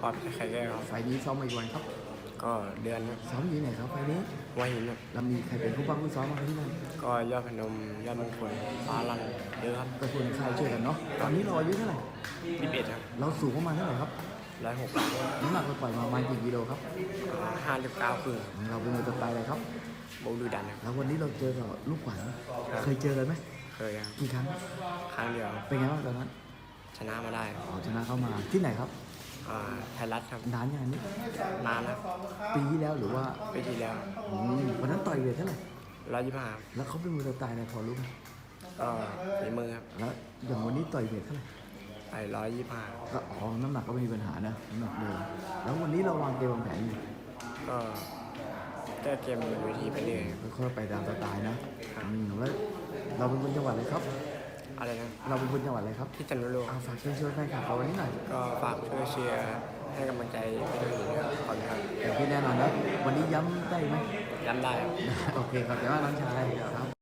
ปอดใครแก้วครับไฟล์นี้ซ้อมมาอีกวันครับ ก็เดือนครับซ้อมอยู่ไหนครับไฟล์นี้หัว่าหินครับเรามีใครเป็นผู้บ้างผู้ซ้อมมาที่นั่นก็ยอดพนมยอดมงคลฟ้าลังเยอะครับก็ควรค่ายช่วยกันเนาะ ตอนนี้เราอายุเท่าไหร่ยี่สิบเอ็ดครับเราสูงประมาณเท่าไหร่ครับ ร้อยหกน้ำหนักเราปล่อยมาประมาณกี่กิโลครับ ห้าสิบเก้าครึ่งเราเป็นมวยตัวตายเลยครับ โบดูดันครับ แล้ววันนี้เราเจอกับลูกขวัญเคยเจอกันไหมเคยครับกี่ครั้ง ครั้งเดียวครับเป็นไงบ้างตอนนั้นชนะมาได้อ๋อชนะเข้ามาที่ไหนครับ อ่าไทยรัฐครับนานยังนี้นานแล้วปีที่แล้วหรือว่าปีที่แล้วอืมวันนั้นต่อยเวทเท่าไหร่ร้อยยี่สิบห้าแล้วเขาเป็นมวยตัวตายอะไรพอรู้ไหมก็ฝีมือครับแล้วอย่างวันนี้ต่อยเวทเท่าไหร่ไปร้อยยี่สิบห้าก็อ๋อน้ำหนักก็ไม่มีปัญหานะน้ำหนักเดิมแล้ววันนี้เราวางเกมวางแผนอยู่ก็แก้เกมบนเวทีไปเรื่อยครับค่อยๆไปตามสไตล์นะครับอืมแล้วเราเป็นคนจังหวัดอะไรครับ อะไรนะเราเป็นคนจังหวัดอะไรครับที่จันทบุรีอาฝากเชิญชวนแฟนคลับเราวันนี้หน่อยก็ฝากช่วยเชียร์ให้กำลังใจไปด้วยนะครับขอบคุณครับเต็มที่แน่นอนนะวันนี้ย้ำได้ไหมย้ำได้ครับ โอเคขอบใจมากน้องชายครับ